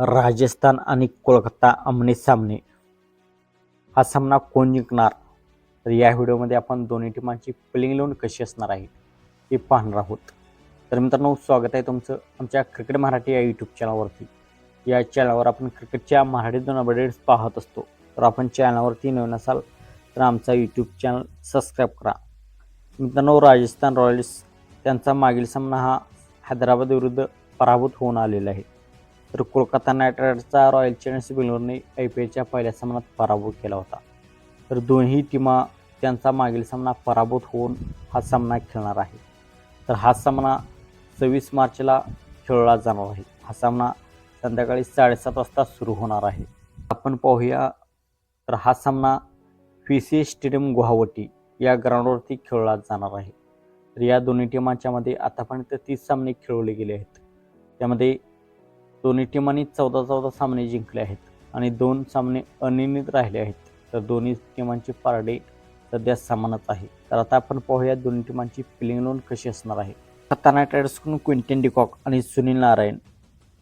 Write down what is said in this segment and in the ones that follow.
राजस्थान आणि कोलकाता आमने सामने. हा सामना कोण जिंकणार? तर या व्हिडिओमध्ये आपण दोन्ही टीमांची प्लेइंग इलेवन कशी असणार आहे हे पाहणार आहोत. तर मित्रांनो स्वागत आहे तुमचं आमच्या क्रिकेट मराठी या यूट्यूब चॅनलवरती या चॅनलवर आपण क्रिकेटच्या मराठी दोन अपडेट्स पाहत असतो. तर आपण चॅनलवरती नवीन असाल तर आमचा यूट्यूब चॅनल सबस्क्राईब करा. मित्रांनो राजस्थान रॉयल्स त्यांचा मागील सामना हा हैदराबाद विरुद्ध पराभूत होऊन आलेला आहे. तर कोलकाता नाईट रायडर्सचा रॉयल चॅलेंजर्स बेंगलोरने आय पी एलच्या पहिल्या सामन्यात पराभूत केला होता. तर दोन्ही टीमा त्यांचा मागील सामना पराभूत होऊन हा सामना खेळणार आहे. तर हा सामना सव्वीस मार्चला खेळला जाणार आहे. हा सामना संध्याकाळी साडेसात वाजता सुरू होणार आहे. आपण पाहूया तर हा सामना पी सी स्टेडियम गुवाहाटी या ग्राउंडवरती खेळला जाणार आहे. तर या दोन्ही टीमांच्यामध्ये आतापर्यंत तीस सामने खेळवले गेले आहेत. त्यामध्ये दोन्ही टीमांनी चौदा चौदा सामने जिंकले आहेत आणि दोन सामने अनिर्णित राहिले आहेत. तर दोन्ही टीमांची पारडे सध्या समानच आहे. तर आता आपण पाहूया दोन्ही टीमांची प्लेइंग लोन कशी असणार आहे. आता नाईट रायडर्सकडून क्विंटन डिकॉक आणि सुनील नारायण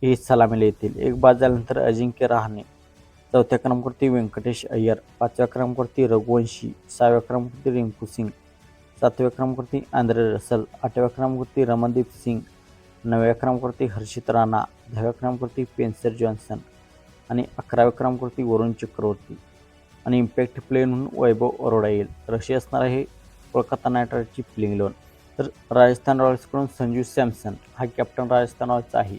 हे सलामीला येतील. एक बाद झाल्यानंतर अजिंक्य रहाणे चौथ्या क्रमांकावरती व्यंकटेश अय्यर पाचव्या क्रमांकावरती रघुवंशी सहाव्या क्रमांकावरती रिंकू सिंग सातव्या क्रमांकावरती आंध्रे रसल आठव्या क्रमांकावरती रमनदीप सिंग नवव्या क्रमांकावरती हर्षित राणा दहाव्या क्रमांकावरती पेन्सर जॉन्सन आणि अकराव्या क्रमांकावरती वरुण चक्रवर्ती. आणि इम्पॅक्ट प्लेयर म्हणून वैभव अरोडा येईल. तर अशी असणार आहे कोलकाता नाईट रायडर्सची प्लेइंग लोन तर राजस्थान रॉयल्सकडून संजू सॅमसन हा कॅप्टन राजस्थान रॉयल्सचा आहे.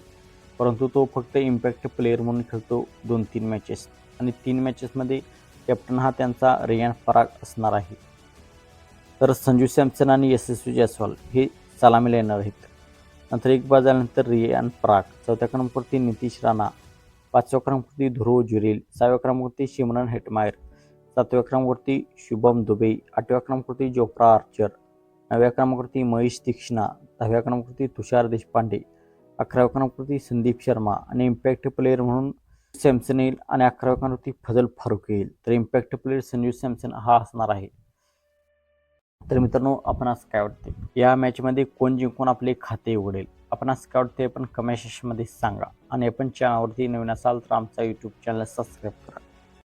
परंतु तो फक्त इम्पॅक्ट प्लेयर म्हणून खेळतो दोन तीन मॅचेस आणि तीन मॅचेसमध्ये कॅप्टन हा त्यांचा रियान फराग असणार आहे. तर संजू सॅमसन आणि यशस्वी जयस्वाल हे सलामीला येणार आहेत. नंतर एक बाद झाल्यानंतर रियान प्राग. चौथ्या क्रमांकावरती नितीश राणा. पाचव्या क्रमांकावरती ध्रुव जुरील. सहाव्या क्रमांकावरती शिमरन हेटमायर सातव्या क्रमांकावरती शुभम दुबे. आठव्या क्रमांकावरती जोफ्रा आर्चर. नवव्या क्रमांकावरती महेश तीक्ष्णा. दहाव्या क्रमांकावरती तुषार देशपांडे. अकराव्या क्रमांकावरती संदीप शर्मा आणि इम्पॅक्ट प्लेयर म्हणून सॅमसन येईल आणि अकराव्या क्रमांकावरती फजल फारुक येईल. तर इम्पॅक्ट प्लेयर संजू सॅमसन हा असणार आहे. तर मित्रांनो आपणास काय वाटते या मॅचमध्ये कोण जिंकून आपले खाते उघडेल? आपणास काय वाटते आपण कमेंट सेक्शनमध्ये सांगा. आणि आपण चॅनलवरती नवीन असाल तर आमचा यूट्यूब चॅनल सबस्क्राईब करा.